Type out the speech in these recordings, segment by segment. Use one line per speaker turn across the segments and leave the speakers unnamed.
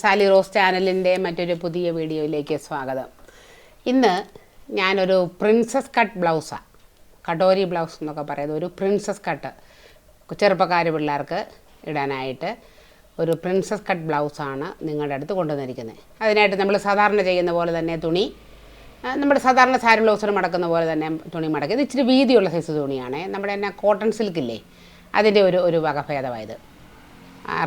Sally rose ചാനലിന്റെ മറ്റൊരു പുതിയ വീഡിയോയിലേക്ക് സ്വാഗതം. ഇന്ന് ഞാനൊരു പ്രിൻസസ് കട്ട് ബ്ലൗസാണ് കടോരി ബ്ലൗസ് എന്നൊക്കെ പറയുന്നത് ഒരു പ്രിൻസസ് കട്ട് ചെറുപ്പക്കാർ പിള്ളേർക്ക് ഇടാനായിട്ട് ഒരു പ്രിൻസസ് കട്ട് ബ്ലൗസാണ് നിങ്ങളുടെ അടുത്ത് കൊണ്ടുവന്നിരിക്കുന്നത്. അതിനായിട്ട് നമ്മൾ സാധാരണ ചെയ്യുന്ന പോലെ തന്നെ തുണി നമ്മുടെ സാധാരണ സാരി ബ്ലൗസിന് മടക്കുന്ന പോലെ തന്നെ തുണി മടക്കി. ഇത് ഇച്ചിരി വീതിയുള്ള സൈസ് തുണിയാണ്. നമ്മുടെ തന്നെ കോട്ടൺ സിൽക്കില്ലേ അതിന്റെ ഒരു ഒരു വകഭേദമായത്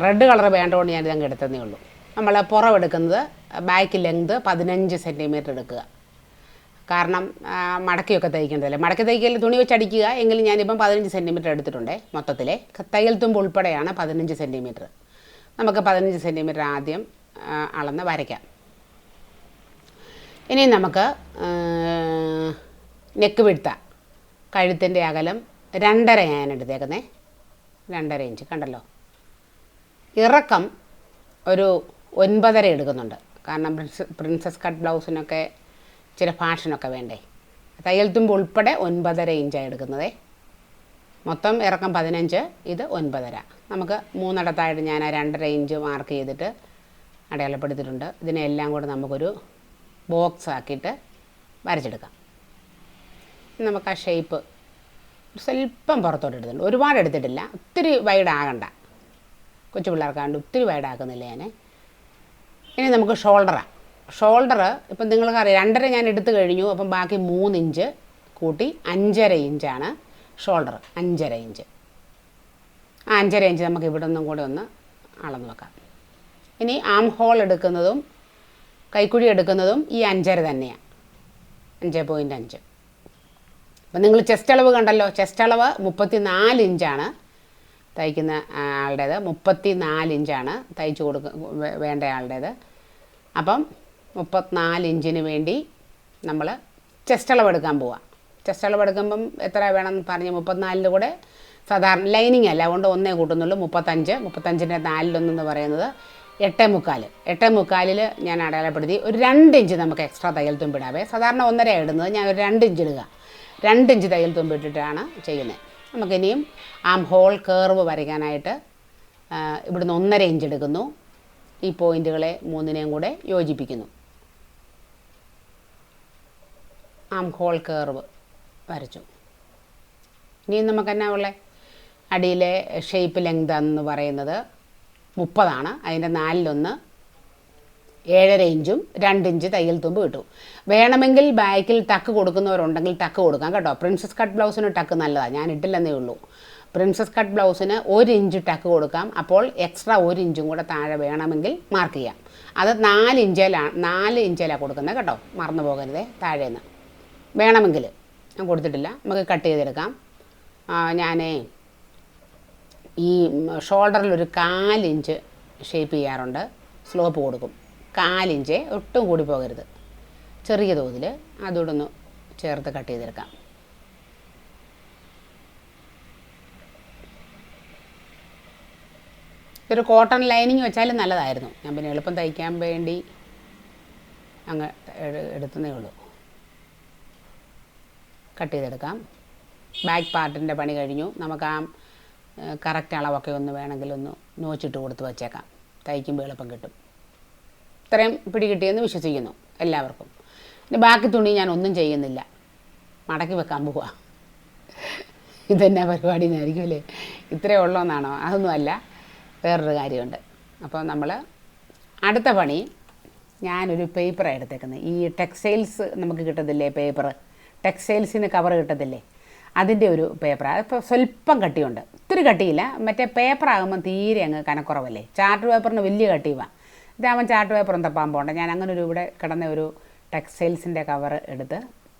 റെഡ് കളർ വേണ്ടതുകൊണ്ട് ഞാൻ ഇതങ്ങ് എടുത്തതേ ഉള്ളൂ. നമ്മൾ പുറവെടുക്കുന്നത് ബാക്ക് ലെങ്ത് പതിനഞ്ച് സെന്റിമീറ്റർ എടുക്കുക. കാരണം മടക്കിയൊക്കെ തയ്ക്കേണ്ടതല്ലേ? മടക്കി തയ്ക്കൽ തുണി വെച്ച് അടിക്കുക എങ്കിലും ഞാനിപ്പം പതിനഞ്ച് സെന്റിമീറ്റർ എടുത്തിട്ടുണ്ട് മൊത്തത്തിലെ. തയ്യൽ തുമ്പ് ഉൾപ്പെടെയാണ് പതിനഞ്ച് സെന്റിമീറ്റർ നമുക്ക് പതിനഞ്ച് സെന്റിമീറ്റർ ആദ്യം അളന്ന് വരയ്ക്കാം. ഇനി നമുക്ക് നെക്ക് വിടുത്ത കഴുത്തിന്റെ അകലം രണ്ടര ഞാൻ എടുത്തേക്കുന്നേ. രണ്ടര ഇഞ്ച് കണ്ടല്ലോ? ഇറക്കം ഒരു ഒൻപതര എടുക്കുന്നുണ്ട്. കാരണം പ്രിൻസ പ്രിൻസസ് കട്ട് ബ്ലൗസിനൊക്കെ ചില ഫാഷനൊക്കെ വേണ്ടേ. തയ്യൽ തുമ്പ് ഉൾപ്പെടെ ഒൻപതര ഇഞ്ചാണ് എടുക്കുന്നത്. മൊത്തം ഇറക്കം പതിനഞ്ച് ഇത് ഒൻപതര. നമുക്ക് മൂന്നിടത്തായിട്ട് ഞാൻ ആ രണ്ടര ഇഞ്ച് മാർക്ക് ചെയ്തിട്ട് അടയാളപ്പെടുത്തിയിട്ടുണ്ട്. ഇതിനെല്ലാം കൂടെ നമുക്കൊരു ബോക്സ് ആക്കിയിട്ട് വരച്ചെടുക്കാം. നമുക്ക് ആ ഷേപ്പ് സ്വല്പം പുറത്തോട്ട് എടുത്തിട്ടുണ്ട്. ഒരുപാട് എടുത്തിട്ടില്ല. ഒത്തിരി വൈഡ് ആകണ്ട. കൊച്ചു പിള്ളേർക്കാണ്ട് ഒത്തിരി വൈഡ് ആക്കുന്നില്ല ഞാൻ ഇനി നമുക്ക് ഷോൾഡറാണ് ഷോൾഡർ ഇപ്പം നിങ്ങൾക്കറിയാം രണ്ടര ഞാൻ എടുത്തു കഴിഞ്ഞു. അപ്പം ബാക്കി മൂന്ന് ഇഞ്ച് കൂട്ടി അഞ്ചര ഇഞ്ചാണ് ഷോൾഡർ അഞ്ചര ഇഞ്ച്. ആ അഞ്ചര ഇഞ്ച് നമുക്ക് ഇവിടെ ഒന്നും കൂടെ ഒന്ന് അളന്ന് വെക്കാം. ഇനി ആം ഹോൾ എടുക്കുന്നതും കൈക്കുഴി എടുക്കുന്നതും ഈ അഞ്ചര തന്നെയാണ് അഞ്ച് പോയിന്റ് അഞ്ച്. അപ്പം നിങ്ങൾ ചെസ്റ്റ് അളവ് കണ്ടല്ലോ. ചെസ്റ്റ് അളവ് മുപ്പത്തി നാല് ഇഞ്ചാണ് തയ്ക്കുന്ന ആളുടേത് മുപ്പത്തി നാല് ഇഞ്ചാണ് തയ്ച്ചു കൊടുക്ക വേണ്ട ആളുടേത്. അപ്പം മുപ്പത്തിനാല് ഇഞ്ചിന് വേണ്ടി നമ്മൾ ചെസ്റ്റ് അളവ് എടുക്കാൻ പോവാം. ചെസ്റ്റ് അളവ് എടുക്കുമ്പം എത്ര വേണം എന്ന് പറഞ്ഞ് മുപ്പത്തിനാലിന്റെ കൂടെ സാധാരണ ലൈനിങ് അല്ല. അതുകൊണ്ട് ഒന്നേ കൂട്ടുന്നുള്ളൂ. മുപ്പത്തഞ്ച് മുപ്പത്തഞ്ചിന്റെ നാലിലൊന്നെന്ന് പറയുന്നത് എട്ടേ മുക്കാൽ എട്ടേ മുക്കാലിൽ ഞാൻ അടയാളപ്പെടുത്തി. ഒരു രണ്ട് ഇഞ്ച് നമുക്ക് എക്സ്ട്രാ തയ്യൽ തുമ്പിടാവേ സാധാരണ ഒന്നര ഇടുന്നത് ഞാൻ ഒരു രണ്ട് ഇഞ്ച് ഇടുക. രണ്ട് ഇഞ്ച് തയ്യൽ തുമ്പിട്ടിട്ടാണ് ചെയ്യുന്നത്. നമുക്കിനിയും ആം ഹോൾ കേർവ് വരയ്ക്കാനായിട്ട് ഇവിടുന്ന് ഒന്നര ഇഞ്ച് എടുക്കുന്നു. ഈ പോയിന്റുകളെ മൂന്നിനെയും കൂടെ യോജിപ്പിക്കുന്നു. ആം ഹോൾ കേർവ് വരച്ചു. ഇനി നമുക്ക് എന്നാ ഉള്ളത് അടിയിലെ ഷേപ്പ് ലെങ്ത് എന്ന് പറയുന്നത്. മുപ്പതാണ്. അതിന്റെ നാലിലൊന്ന് ഏഴര ഇഞ്ചും രണ്ട് ഇഞ്ച് തയ്യൽ തുമ്പ് കിട്ടും. വേണമെങ്കിൽ ബാക്കിൽ ടക്ക് കൊടുക്കുന്നവരുണ്ടെങ്കിൽ ടക്ക് കൊടുക്കാം കേട്ടോ. പ്രിൻസസ് കട്ട് ബ്ലൗസിന് ടക്ക് നല്ലതാണ് ഞാൻ ഇട്ടില്ലെന്നേ ഉള്ളൂ. പ്രിൻസസ് കട്ട് ബ്ലൗസിന് ഒരു ഇഞ്ച് ടക്ക് കൊടുക്കാം. അപ്പോൾ എക്സ്ട്രാ ഒരു ഇഞ്ചും കൂടെ താഴെ വേണമെങ്കിൽ മാർക്ക് ചെയ്യാം. അത് നാല് ഇഞ്ചിലാണ് നാല് ഇഞ്ചിലാണ് കൊടുക്കുന്നത് കേട്ടോ. മറന്നു പോകരുതേ താഴേന്ന്. വേണമെങ്കിൽ ഞാൻ കൊടുത്തിട്ടില്ല. നമുക്ക് കട്ട് ചെയ്തെടുക്കാം. ഞാനേ ഈ ഷോൾഡറിൽ ഒരു കാലിഞ്ച് ഷേപ്പ് ചെയ്യാറുണ്ട്. സ്ലോപ്പ് കൊടുക്കും. കാലിഞ്ച് ഒട്ടും കൂടി പോകരുത്. ചെറിയ തോതിൽ അതോടൊന്ന് ചേർത്ത് കട്ട് ചെയ്തെടുക്കാം. ഒരു കോട്ടൺ ലൈനിങ് വെച്ചാലും നല്ലതായിരുന്നു. ഞാൻ പിന്നെ എളുപ്പം തയ്ക്കാൻ വേണ്ടി അങ്ങ് എടുത്തുന്നേ ഉള്ളൂ. കട്ട് ചെയ്തെടുക്കാം. ബാക്ക് പാർട്ടിന്റെ പണി കഴിഞ്ഞു. നമുക്ക് ആ കറക്റ്റ് അളവൊക്കെ ഒന്ന് വേണമെങ്കിൽ ഒന്ന് നോച്ചിട്ട് കൊടുത്ത് വച്ചേക്കാം. തയ്ക്കുമ്പോൾ എളുപ്പം കിട്ടും. ഇത്രയും പിടികിട്ടിയെന്ന് വിശ്വസിക്കുന്നു എല്ലാവർക്കും. പിന്നെ ബാക്കി തുണി ഞാൻ ഒന്നും ചെയ്യുന്നില്ല. മടക്കി വെക്കാൻ പോവാ. ഇതെന്നാ പരിപാടി എന്നായിരിക്കും അല്ലേ? ഇത്രയേ ഉള്ളൂന്നാണോ? അതൊന്നുമല്ല. വേറൊരു കാര്യമുണ്ട്. അപ്പോൾ നമ്മൾ അടുത്ത പണി ഞാനൊരു പേപ്പറാണ് എടുത്തേക്കുന്നത്. ഈ ടെക്സ്റ്റൈൽസ് നമുക്ക് കിട്ടത്തില്ലേ പേപ്പർ ടെക്സ്റ്റൈൽസിന് കവർ കിട്ടത്തില്ലേ? അതിന്റെ ഒരു പേപ്പർ അതിപ്പോൾ സ്വല്പം കട്ടിയുണ്ട്. ഒത്തിരി കട്ടിയില്ല. മറ്റേ പേപ്പർ പേപ്പറാകുമ്പോൾ തീരെ അങ്ങ് കനക്കുറവല്ലേ? ചാർട്ട് പേപ്പറിന് വലിയ കട്ടിയുമാണ് ഇതാകുമ്പോൾ ചാർട്ട് പേപ്പറും തപ്പാൻ പോകണ്ട ഞാൻ അങ്ങനെ ഒരു ഇവിടെ കിടന്ന ഒരു ടെക്സ്റ്റൈൽസിന്റെ കവർ എടുത്ത്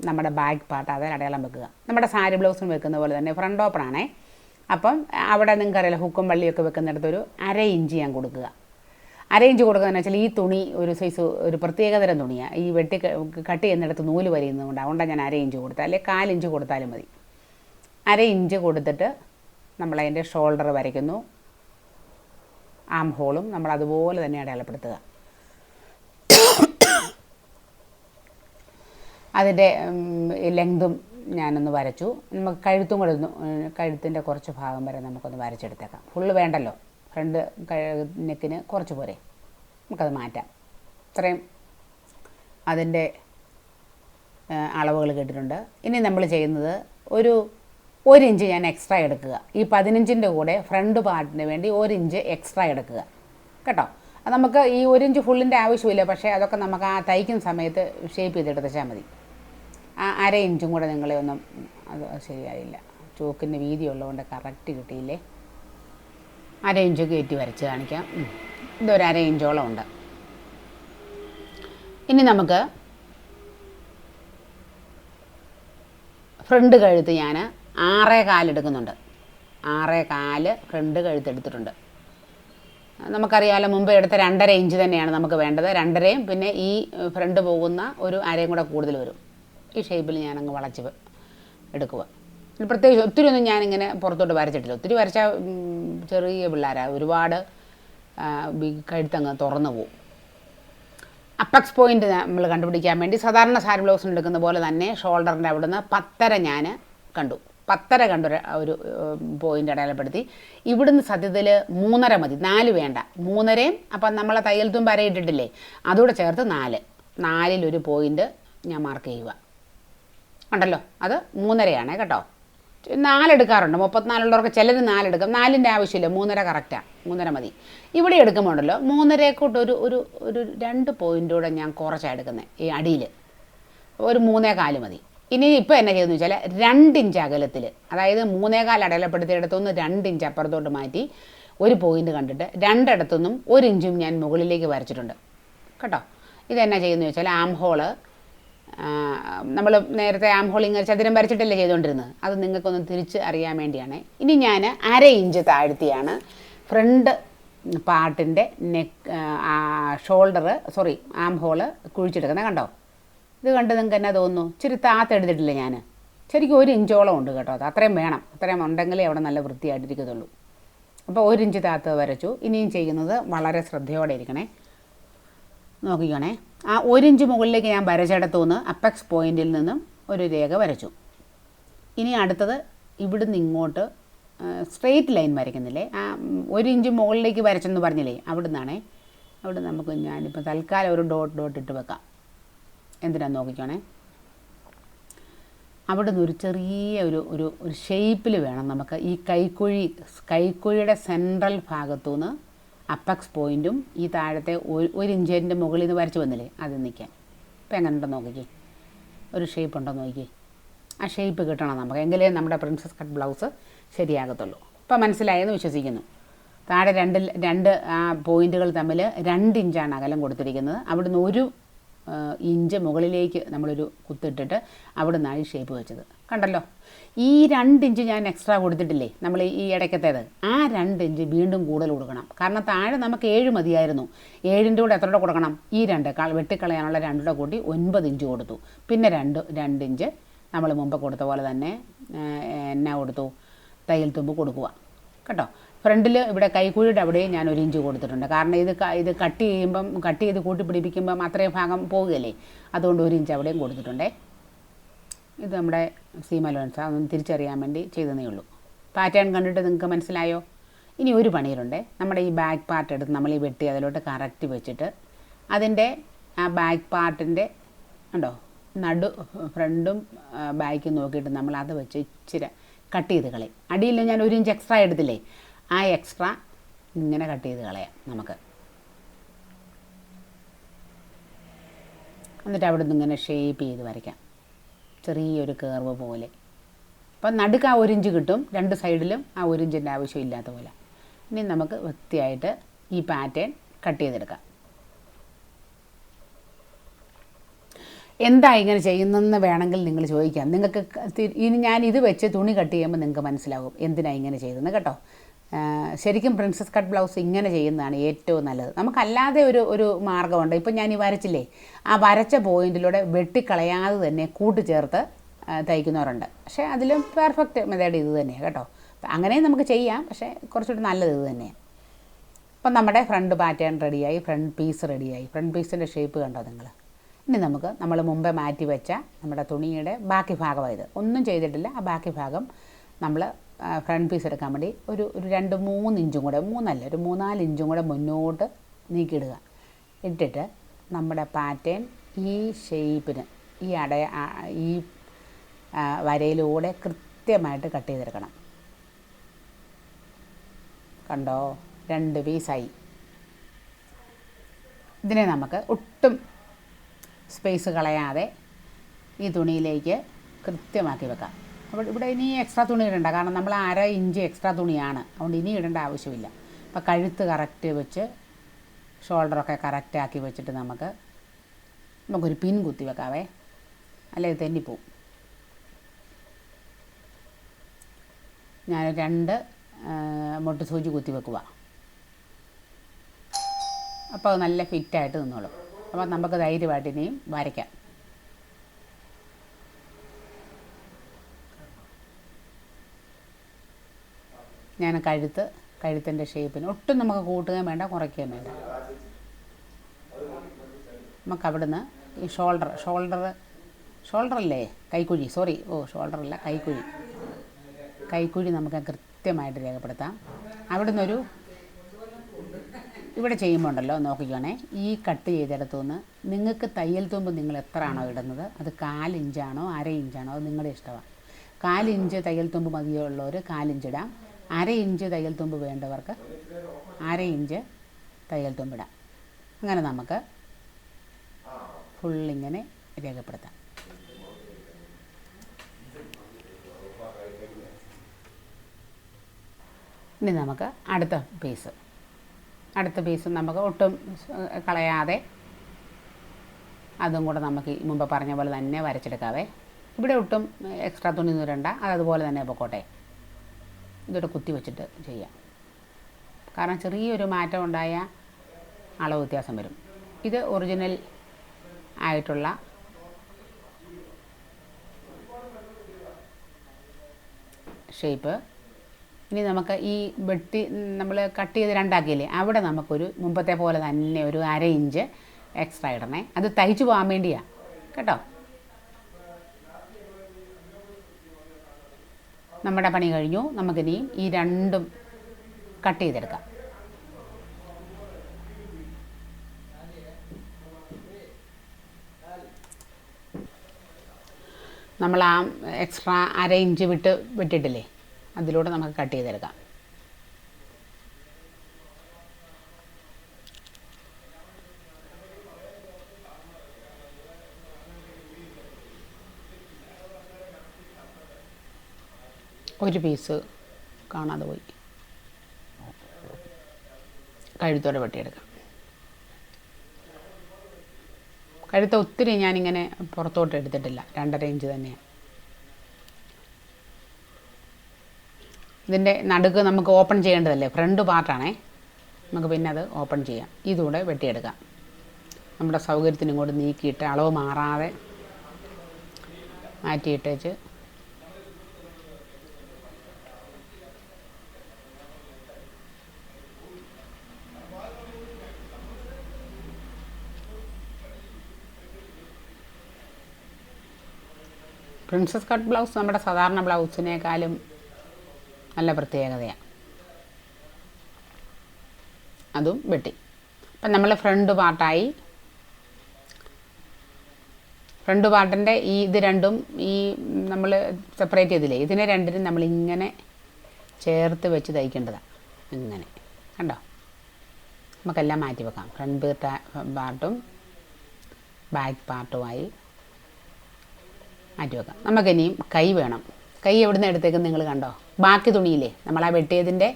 നമ്മുടെ ബാഗ് പാർട്ട് അതിൽ അടയാളം വെക്കുക. നമ്മുടെ സാരി ബ്ലൗസിന് വെക്കുന്ന പോലെ തന്നെ ഫ്രണ്ട് ഓപ്പൺ ആണേ. അപ്പം അവിടെ നിങ്ങൾക്കറിയാലോ ഹുക്കും വള്ളിയൊക്കെ വെക്കുന്നിടത്ത് ഒരു അര ഇഞ്ച് ഞാൻ കൊടുക്കുക. അര ഇഞ്ച് കൊടുക്കുന്നതെന്ന് വെച്ചാൽ ഈ തുണി ഒരു സൈസ് ഒരു പ്രത്യേകതരം തുണിയാണ് ഈ വെട്ടി കട്ട് ചെയ്യുന്നിടത്ത് നൂൽ വരിയുന്നതുകൊണ്ട്. അതുകൊണ്ടാണ് ഞാൻ അര ഇഞ്ച് കൊടുത്തത്. അല്ലെങ്കിൽ കാലിഞ്ച് കൊടുത്താലും മതി. അര ഇഞ്ച് കൊടുത്തിട്ട് നമ്മളതിന്റെ ഷോൾഡർ വരയ്ക്കുന്നു. ആം ഹോളും നമ്മൾ അതുപോലെ തന്നെ അടയാളപ്പെടുത്തുക. അതിന്റെ ലെങ്തും ഞാനൊന്ന് വരച്ചു. നമുക്ക് കഴുത്തും കൂടെ ഒന്ന് കഴുത്തിന്റെ കുറച്ച് ഭാഗം വരെ നമുക്കൊന്ന് വരച്ചെടുത്തേക്കാം. ഫുള്ള് വേണ്ടല്ലോ? ഫ്രണ്ട് നെക്കിന് കുറച്ച് പോരെ? നമുക്കത് മാറ്റാം. ഇത്രയും അതിന്റെ അളവുകൾ കേട്ടിട്ടുണ്ട്. ഇനി നമ്മൾ ചെയ്യുന്നത് ഒരു ഒരു ഇഞ്ച് ഞാൻ എക്സ്ട്രാ എടുക്കുക. ഈ പതിനഞ്ചിന്റെ കൂടെ ഫ്രണ്ട് പാർട്ടിന് വേണ്ടി ഒരു ഇഞ്ച് എക്സ്ട്രാ എടുക്കുക. കേട്ടോ? നമുക്ക് ഈ ഒരു ഇഞ്ച് ഫുള്ളിന്റെ ആവശ്യമില്ല. പക്ഷേ അതൊക്കെ നമുക്ക് ആ തയ്ക്കുന്ന സമയത്ത് ഷേപ്പ് ചെയ്തെടുത്താൽ മതി. ആ അര ഇഞ്ചും കൂടെ നിങ്ങളെ ഒന്നും അത് ശരിയായില്ല. ചോക്കിന്റെ വീതി ഉള്ളതുകൊണ്ട് കറക്റ്റ് കിട്ടിയില്ലേ? അര ഇഞ്ച് കയറ്റി വരച്ച് കാണിക്കാം. ഇതൊരു അര ഇഞ്ചോളം ഉണ്ട്. ഇനി നമുക്ക് ഫ്രണ്ട് കഴുത്ത് ഞാൻ ആറേ കാലെടുക്കുന്നുണ്ട് ആറേ കാൽ ഫ്രണ്ട് കഴുത്തെടുത്തിട്ടുണ്ട് നമുക്കറിയാമല്ലോ മുമ്പ് എടുത്ത രണ്ടര ഇഞ്ച് തന്നെയാണ് നമുക്ക് വേണ്ടത്. രണ്ടരയും പിന്നെ ഈ ഫ്രണ്ട് പോകുന്ന ഒരു അരയും കൂടെ കൂടുതൽ വരും. ഈ ഷേപ്പിൽ ഞാനങ്ങ് വളച്ച് എടുക്കുക പ്രത്യേകിച്ച് ഒത്തിരി ഒന്നും ഞാനിങ്ങനെ പുറത്തോട്ട് വരച്ചിട്ടില്ല. ഒത്തിരി വരച്ച ചെറിയ പിള്ളേരാണ് ഒരുപാട് കഴുത്തങ്ങ് തുറന്നു പോകും അപ്പക്സ് പോയിന്റ് നമ്മൾ കണ്ടുപിടിക്കാൻ വേണ്ടി സാധാരണ സാരി ബ്ലൗസിന് എടുക്കുന്ന പോലെ തന്നെ ഷോൾഡറിന്റെ അവിടുന്ന് പത്തര ഞാൻ കണ്ടു. പത്തര കണ്ടൊരു ഒരു- പോയിന്റ് അടയാളപ്പെടുത്തി. ഇവിടുന്ന് സത്യത്തിൽ മൂന്നര മതി. നാല് വേണ്ട. മൂന്നരയും അപ്പം നമ്മളെ തയ്യൽ തുമ്പ് അര ഇട്ടിട്ടില്ലേ അതുകൂടെ ചേർത്ത് നാല്. നാലിലൊരു പോയിന്റ് ഞാൻ മാർക്ക് ചെയ്യുക. ഉണ്ടല്ലോ? അത് മൂന്നരയാണ് കേട്ടോ. നാലെടുക്കാറുണ്ട്. മുപ്പത്തിനാലുള്ളവർക്ക് ചിലർ നാലെടുക്കും. നാലിന്റെ ആവശ്യമില്ല. മൂന്നര കറക്റ്റാണ് മൂന്നര മതി. ഇവിടെ എടുക്കുമ്പോണ്ടല്ലോ മൂന്നരയെക്കൂട്ട് ഒരു ഒരു ഒരു രണ്ട് പോയിന്റൂടെ ഞാൻ കുറച്ചാണ് എടുക്കുന്നത് ഈ അടിയിൽ ഒരു മൂന്നേ കാൽ മതി. ഇനി ഇപ്പോൾ എന്നാ ചെയ്തെന്ന് വെച്ചാൽ രണ്ടിഞ്ച് അകലത്തിൽ അതായത് മൂന്നേകാൽ കാൽ രണ്ട് ഇഞ്ച് അപ്പുറത്തോട്ട് മാറ്റി ഒരു പോയിന്റ് കണ്ടിട്ട് രണ്ടിടത്തുനിന്നും ഒരു ഇഞ്ചും ഞാൻ മുകളിലേക്ക് വരച്ചിട്ടുണ്ട്. കേട്ടോ? ഇതെന്നാ ചെയ്യുന്നത് വെച്ചാൽ ആം ഹോൾ നമ്മൾ നേരത്തെ ആം ഹോൾ ഇങ്ങനെ ചതുരം വരച്ചിട്ടല്ലേ ചെയ്തുകൊണ്ടിരുന്നത് അത് നിങ്ങൾക്കൊന്ന് തിരിച്ച് അറിയാൻ വേണ്ടിയാണ്. ഇനി ഞാൻ അര ഇഞ്ച് താഴ്ത്തിയാണ് front പാർട്ടിന്റെ neck shoulder sorry arm hole കുഴിച്ചെടുക്കുന്നത് കണ്ടോ? ഇത് കണ്ട് നിങ്ങൾക്ക് എന്നാ തോന്നുന്നു? ഇച്ചിരി താത്തെടുത്തിട്ടില്ല ഞാൻ ശരിക്കും ഒരു ഇഞ്ചോളം ഉണ്ട് കേട്ടോ അത്. അത്രയും വേണം. അത്രയും ഉണ്ടെങ്കിലേ അവിടെ നല്ല വൃത്തിയായിട്ടിരിക്കത്തുള്ളൂ. അപ്പോൾ ഒരു ഇഞ്ച് താത്ത് വരച്ചു. ഇനിയും ചെയ്യുന്നത് വളരെ ശ്രദ്ധയോടെ ഇരിക്കണേ. നോക്കിക്കണേ. ആ ഒരു ഇഞ്ച് മുകളിലേക്ക് ഞാൻ വരച്ചിടത്തുനിന്ന് അപ്പെക്സ് പോയിന്റിൽ നിന്നും ഒരു രേഖ വരച്ചു. ഇനി അടുത്തത് ഇവിടുന്ന് ഇങ്ങോട്ട് സ്ട്രെയിറ്റ് ലൈൻ വരയ്ക്കുന്നില്ലേ? ആ ഒരു ഇഞ്ച് മുകളിലേക്ക് വരച്ചെന്ന് പറഞ്ഞില്ലേ? അവിടുന്നാണേ. അവിടെ നമുക്ക് ഞാനിപ്പോൾ തൽക്കാലം ഒരു ഡോട്ട് ഡോട്ട് ഇട്ട് വെക്കാം. എന്തിനാന്ന് നോക്കിക്കോണേ? അവിടെ നിന്ന് ഒരു ചെറിയ ഒരു ഒരു ഒരു ഷേപ്പിൽ വേണം നമുക്ക് ഈ കൈക്കുഴി കൈക്കുഴിയുടെ സെൻട്രൽ ഭാഗത്തു നിന്ന് അപ്പക്സ് പോയിന്റും ഈ താഴത്തെ ഒരു ഒരു ഇഞ്ചിന്റെ മുകളിൽ നിന്ന് വരച്ച് വന്നില്ലേ അത് നിൽക്കാൻ ഇപ്പം എങ്ങനെ ഉണ്ടോ നോക്കിക്കേ? ഒരു ഷേപ്പ് ഉണ്ടോ നോക്കിക്കേ? ആ ഷേപ്പ് കിട്ടണം നമുക്ക്. എങ്കിലേ നമ്മുടെ പ്രിൻസസ് കട്ട് ബ്ലൗസ് ശരിയാകത്തുള്ളൂ. ഇപ്പം മനസ്സിലായെന്ന് വിശ്വസിക്കുന്നു. താഴെ രണ്ട് രണ്ട് പോയിന്റുകൾ തമ്മിൽ രണ്ട് ഇഞ്ചാണ് അകലം കൊടുത്തിരിക്കുന്നത്. അവിടുന്ന് ഒരു ഇഞ്ച് മുകളിലേക്ക് നമ്മളൊരു കുത്തിട്ടിട്ട് അവിടെ നിന്നാണ് ഈ ഷേപ്പ് വെച്ചത്. കണ്ടല്ലോ? ഈ രണ്ട് ഇഞ്ച് ഞാൻ എക്സ്ട്രാ കൊടുത്തിട്ടില്ലേ? നമ്മൾ ഈ ഇടയ്ക്കത്തേത്. ആ രണ്ട് ഇഞ്ച് വീണ്ടും കൂടുതൽ കൊടുക്കണം. കാരണം താഴെ നമുക്ക് ഏഴ് മതിയായിരുന്നു. ഏഴിന്റെ കൂടെ എത്ര കൊടുക്കണം? ഈ രണ്ട്. വെട്ടിക്കളയാനുള്ള രണ്ടുടെ കൂട്ടി ഒൻപത് ഇഞ്ച് കൊടുത്തു. പിന്നെ രണ്ട് രണ്ട് ഇഞ്ച് നമ്മൾ മുമ്പ് കൊടുത്ത പോലെ തന്നെ എന്നാ കൊടുത്തു. തയ്യൽ തുമ്പ് കൊടുക്കുക. കേട്ടോ? ഫ്രണ്ടിൽ ഇവിടെ കൈക്കുഴിയുടെ അവിടെയും ഞാൻ ഒരു ഇഞ്ച് കൊടുത്തിട്ടുണ്ട്. കാരണം ഇത് ഇത് കട്ട് ചെയ്യുമ്പം കട്ട് ചെയ്ത് കൂട്ടി പിടിപ്പിക്കുമ്പം അത്രയും ഭാഗം പോകുകയല്ലേ അതുകൊണ്ട് ഒരു ഇഞ്ച് അവിടെയും കൊടുത്തിട്ടുണ്ടേ. ഇത് നമ്മുടെ സീമ ലോൻസ് അതൊന്ന് തിരിച്ചറിയാൻ വേണ്ടി ചെയ്തതേ ഉള്ളൂ. പാറ്റേൺ കണ്ടിട്ട് നിങ്ങൾക്ക് മനസ്സിലായോ? ഇനി ഒരു പണിയിലുണ്ട്. നമ്മുടെ ഈ ബാക്ക് പാർട്ട് എടുത്ത് നമ്മൾ ഈ വെട്ടി അതിലോട്ട് കറക്റ്റ് വെച്ചിട്ട് അതിന്റെ ആ ബാക്ക് പാർട്ടിന്റെ ഉണ്ടോ? നടു ഫ്രണ്ടും ബാക്കും നോക്കിയിട്ട് നമ്മൾ അത് വെച്ച് ഇച്ചിരി കട്ട് ചെയ്ത് കളയും. അടിയിൽ ഞാൻ ഒരു ഇഞ്ച് എക്സ്ട്രാ എടുത്തില്ലേ? ആ എക്സ്ട്രാ ഇങ്ങനെ കട്ട് ചെയ്ത് കളയാം നമുക്ക്. എന്നിട്ട് അവിടെ നിന്ന് ഇങ്ങനെ ഷേപ്പ് ചെയ്ത് വരയ്ക്കാം. ചെറിയൊരു കേർവ് പോലെ. അപ്പം നടുക്ക് ആ ഒരിഞ്ച് കിട്ടും. രണ്ട് സൈഡിലും ആ ഒരിഞ്ചിന്റെ ആവശ്യമില്ലാത്ത പോലെ. ഇനി നമുക്ക് വൃത്തിയായിട്ട് ഈ പാറ്റേൺ കട്ട് ചെയ്തെടുക്കാം. എന്താ ഇങ്ങനെ ചെയ്യുന്നതെന്ന് വേണമെങ്കിൽ നിങ്ങൾ ചോദിക്കാം. നിങ്ങൾക്ക് ഇനി ഞാൻ ഇത് വെച്ച് തുണി കട്ട് ചെയ്യുമ്പോൾ നിങ്ങൾക്ക് മനസ്സിലാകും എന്തിനാണ് ഇങ്ങനെ ചെയ്തതെന്ന് കേട്ടോ. ശരിക്കും പ്രിൻസസ് കട്ട് ബ്ലൗസ് ഇങ്ങനെ ചെയ്യുന്നതാണ് ഏറ്റവും നല്ലത്. നമുക്കല്ലാതെ ഒരു ഒരു മാർഗമുണ്ട്. ഇപ്പം ഞാൻ ഈ വരച്ചില്ലേ ആ വരച്ച പോയിന്റിലൂടെ വെട്ടിക്കളയാതെ തന്നെ കൂട്ടിച്ചേർത്ത് തയ്ക്കുന്നവരുണ്ട്. പക്ഷേ അതിലും പെർഫെക്റ്റ് മെത്തേഡ് ഇത് തന്നെയാണ് കേട്ടോ. അങ്ങനെയും നമുക്ക് ചെയ്യാം പക്ഷേ കുറച്ചുകൂടി നല്ലത് ഇത് തന്നെയാണ് അപ്പം നമ്മുടെ ഫ്രണ്ട് പാറ്റേൺ റെഡിയായി ഫ്രണ്ട് പീസ് റെഡിയായി ഫ്രണ്ട് പീസിന്റെ ഷേപ്പ് കണ്ടോ നിങ്ങൾ? ഇനി നമുക്ക് നമ്മൾ മുമ്പേ മാറ്റി വെച്ച നമ്മുടെ തുണിയുടെ ബാക്കി ഭാഗമായത് ഒന്നും ചെയ്തിട്ടില്ല ആ ബാക്കി ഭാഗം നമ്മൾ ഫ്രണ്ട് പീസ് എടുക്കാൻ വേണ്ടി ഒരു ഒരു രണ്ട് മൂന്ന് ഇഞ്ചും കൂടെ മൂന്നല്ല ഒരു മൂന്നാൽ ഇഞ്ചും കൂടെ മുന്നോട്ട് നീക്കിയിടുക. ഇട്ടിട്ട് നമ്മുടെ പാറ്റേൺ ഈ ഷേപ്പിന് ഈ അടയ ഈ വരയിലൂടെ കൃത്യമായിട്ട് കട്ട് ചെയ്തെടുക്കണം. കണ്ടോ? രണ്ട് പീസായി ഇതിനെ നമുക്ക് ഒട്ടും സ്പേസ് കളയാതെ ഈ തുണിയിലേക്ക് കൃത്യമാക്കി വെക്കാം. അപ്പോൾ ഇവിടെ ഇനി എക്സ്ട്രാ തുണി ഇടണ്ട. കാരണം നമ്മൾ അര ഇഞ്ച് എക്സ്ട്രാ തുണിയാണ്. അതുകൊണ്ട് ഇനി ഇടേണ്ട ആവശ്യമില്ല. അപ്പോൾ കഴുത്ത് കറക്റ്റ് വെച്ച് ഷോൾഡറൊക്കെ കറക്റ്റാക്കി വെച്ചിട്ട് നമുക്ക് നമുക്കൊരു പിൻ കുത്തി വെക്കാവേ. അല്ലെങ്കിൽ തെന്നിപ്പോവും. ഞാൻ രണ്ട് മുട്ട് സൂചി കുത്തി വെക്കുക. അപ്പോൾ അത് നല്ല ഫിറ്റായിട്ട് നിന്നോളും. അപ്പോൾ നമുക്ക് ധൈര്യമായിട്ട് ഇനിയും വരയ്ക്കാം. ഞാൻ കഴുത്ത് കഴുത്തിന്റെ ഷേപ്പിന് ഒട്ടും നമുക്ക് കൂട്ടുകയും വേണ്ട കുറയ്ക്കുകയും വേണ്ട. നമുക്ക് അവിടുന്ന് ഈ ഷോൾഡർ ഷോൾഡർ ഷോൾഡർ അല്ലേ? കൈക്കുഴി സോറി ഓ ഷോൾഡർ അല്ല കൈക്കുഴി. കൈക്കുഴി നമുക്ക് കൃത്യമായിട്ട് രേഖപ്പെടുത്താം. അവിടുന്ന് ഒരു ഇവിടെ ചെയ്യുമ്പോൾ ഉണ്ടല്ലോ നോക്കിക്കോണേ. ഈ കട്ട് ചെയ്തെടുത്തു നിന്ന് നിങ്ങൾക്ക് തയ്യൽ തുമ്പ് നിങ്ങൾ എത്രയാണോ ഇടുന്നത് അത് കാലിഞ്ചാണോ അര ഇഞ്ചാണോ അത് നിങ്ങളുടെ ഇഷ്ടമാണ്. കാലിഞ്ച് തയ്യൽ തുമ്പ് മതിയുള്ളവർ കാലിഞ്ച് ഇടാം. അര ഇഞ്ച് തയ്യൽ തുമ്പ് വേണ്ടവർക്ക് അര ഇഞ്ച് തയ്യൽ തുമ്പിടാം അങ്ങനെ നമുക്ക് ഫുള്ളിങ്ങനെ രേഖപ്പെടുത്താം. ഇനി നമുക്ക് അടുത്ത പീസ് അടുത്ത പീസ് നമുക്ക് ഒട്ടും കളയാതെ അതും കൂടെ നമുക്ക് മുമ്പ് പറഞ്ഞ പോലെ തന്നെ വരച്ചെടുക്കാവേ. ഇവിടെ ഒട്ടും എക്സ്ട്രാ തുണി നൂരണ്ട അത് അതുപോലെ തന്നെ പൊക്കോട്ടെ. ഇതോടെ കുത്തി വെച്ചിട്ട് ചെയ്യാം. കാരണം ചെറിയൊരു മാറ്റം ഉണ്ടായ അളവ് വ്യത്യാസം വരും. ഇത് ഒറിജിനൽ ആയിട്ടുള്ള ഷേപ്പ് ഇനി നമുക്ക് ഈ വെട്ടി നമ്മൾ കട്ട് ചെയ്ത് രണ്ടാക്കിയില്ലേ? അവിടെ നമുക്കൊരു മുമ്പത്തെ പോലെ തന്നെ ഒരു അര ഇഞ്ച് എക്സ്ട്രാ ഇടണേ. അത് തയ്ച്ചു പോകാൻ വേണ്ടിയാണ് കേട്ടോ? നമ്മുടെ പണി കഴിഞ്ഞു. നമുക്കിനിയും ഈ രണ്ടും കട്ട് ചെയ്തെടുക്കാം. നമ്മൾ ആ എക്സ്ട്രാ അര ഇഞ്ച് വിട്ട് വിട്ടിട്ടില്ലേ? അതിലൂടെ നമുക്ക് കട്ട് ചെയ്തെടുക്കാം. ഒരു പീസ് കാണാതെ പോയി. കഴുത്തോടെ വെട്ടിയെടുക്കാം. കഴുത്ത ഒത്തിരി ഞാനിങ്ങനെ പുറത്തോട്ട് എടുത്തിട്ടില്ല. രണ്ടര ഇഞ്ച് തന്നെയാണ് ഇതിന്റെ നടുക്ക് നമുക്ക് ഓപ്പൺ ചെയ്യേണ്ടതല്ലേ? ഫ്രണ്ട് പാർട്ടാണേ. നമുക്ക് പിന്നെ അത് ഓപ്പൺ ചെയ്യാം. ഇതുകൂടെ വെട്ടിയെടുക്കാം. നമ്മുടെ സൗകര്യത്തിനും കൂടി നീക്കിയിട്ട് അളവ് മാറാതെ മാറ്റിയിട്ടേച്ച് പ്രിൻസസ് കട്ട് ബ്ലൗസ് നമ്മുടെ സാധാരണ ബ്ലൗസിനേക്കാളും നല്ല പ്രത്യേകതയാണ് അതും വെട്ടി. അപ്പം നമ്മൾ ഫ്രണ്ട് പാർട്ടായി. ഫ്രണ്ട് പാർട്ടിന്റെ ഈ ഇത് രണ്ടും ഈ നമ്മൾ സെപ്പറേറ്റ് ചെയ്തില്ലേ? ഇതിനെ രണ്ടിനും നമ്മൾ ഇങ്ങനെ ചേർത്ത് വെച്ച് തയ്ക്കേണ്ടതാണ് ഇങ്ങനെ കണ്ടോ? നമുക്കെല്ലാം മാറ്റി വെക്കാം. ഫ്രണ്ട് പാർട്ടും ബാക്ക് പാർട്ടുമായി. മാറ്റി വെക്കാം. നമുക്കിനിയും കൈ വേണം. കൈ എവിടുന്ന് എടുത്തേക്ക് നിങ്ങൾ കണ്ടോ? ബാക്കി തുണിയില്ലേ? നമ്മൾ ആ വെട്ടിയതിന്റെ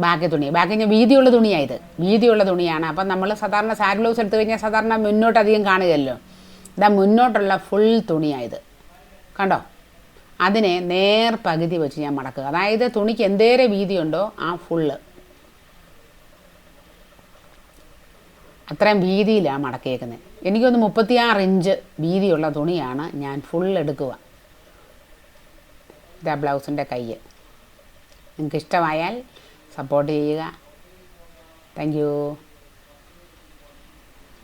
ബാക്കി തുണി. ബാക്കി ഞാൻ വീതിയുള്ള തുണിയായത് വീതിയുള്ള തുണിയാണ്. അപ്പം നമ്മൾ സാധാരണ സാരി ബ്ലൗസ് എടുത്തു കഴിഞ്ഞാൽ സാധാരണ മുന്നോട്ട് അധികം കാണുകയല്ലോ. ഇതാ മുന്നോട്ടുള്ള ഫുൾ തുണിയായത് കണ്ടോ? അതിനെ നേർ പകുതി വെച്ച് ഞാൻ മടക്കുക. അതായത് തുണിക്ക് എന്തേരെ വീതിയുണ്ടോ ആ ഫുള്ള് അത്രയും വീതിയിലാണ് മടക്കിയേക്കുന്നത് എനിക്കൊന്ന് മുപ്പത്തിയാറ് ഇഞ്ച് വീതിയുള്ള തുണിയാണ് ഞാൻ ഫുൾ എടുക്കുക. ഇതാ ബ്ലൗസിന്റെ കൈ നിങ്ങൾക്ക് ഇഷ്ടമായാൽ സപ്പോർട്ട് ചെയ്യുക താങ്ക്